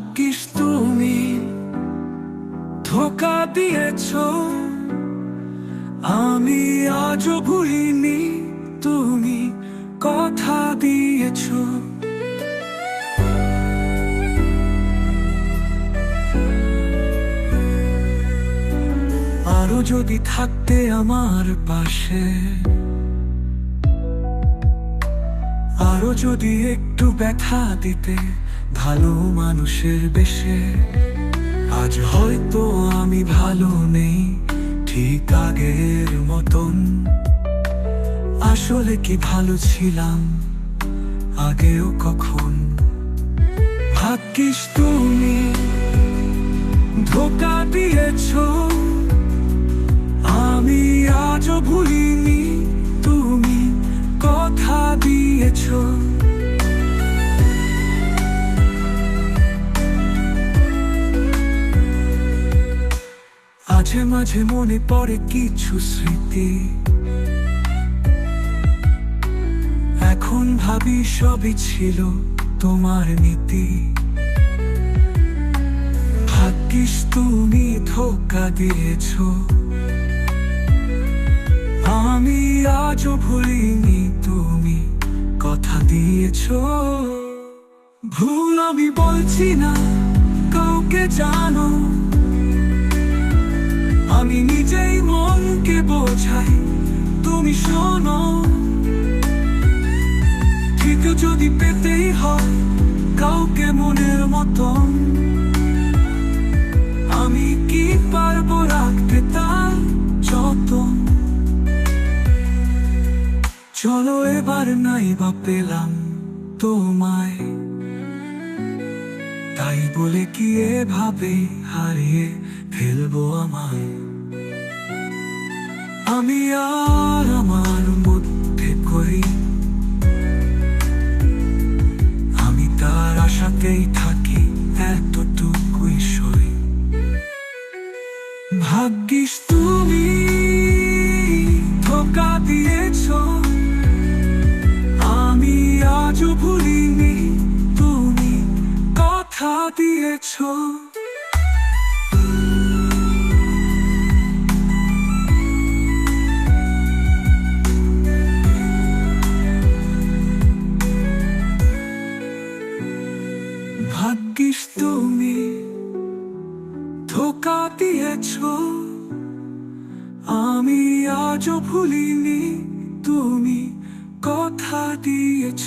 ভাগ্যিস তুমি ধোকা দিয়েছ। আমি আজও ভুলিনি তুমি কথা দিয়েছ। আরও যদি থাকতে আমার পাশে, আরও যদি একটু ব্যথা দিতে ভালো মানুষের বেশে। আজ হয়তো আমি ভালো নেই, ঠিক আগের মতন। আসলে কি ভালো ছিলাম আগেও কখন? ভাগ্যিস তুমি ধোকা দিয়েছ। মাঝে মাঝে মনে পড়ে কিছু স্মৃতি। এখন ভাবি সবই ছিল তোমার নীতি। ভাগ্যিস তুমি ধোকা দিয়েছ। আমি আজও ভুলিনি তুমি কথা দিয়েছ। ভুল আমি বলছি না, কাউকে জানো। শোনো ঠিক যদি পেতেই হয় কাউকে মনের মতন। আমি কি পারব রাখতে তার যতন? চলো এবার নাই বা পেলাম তোমায়। তাই বলে কি এভাবে হারিয়ে ফেলব আমায়? আমি আর ভাগ্যিস তুমি ধোকা দিয়েছ। আমি আজও ভুলিনি তুমি কথা দিয়েছ। ভাগ্যিস তুমি ধোকা দিয়েছ আমি আজও ভুলিনি তুমি কথা দিয়েছ।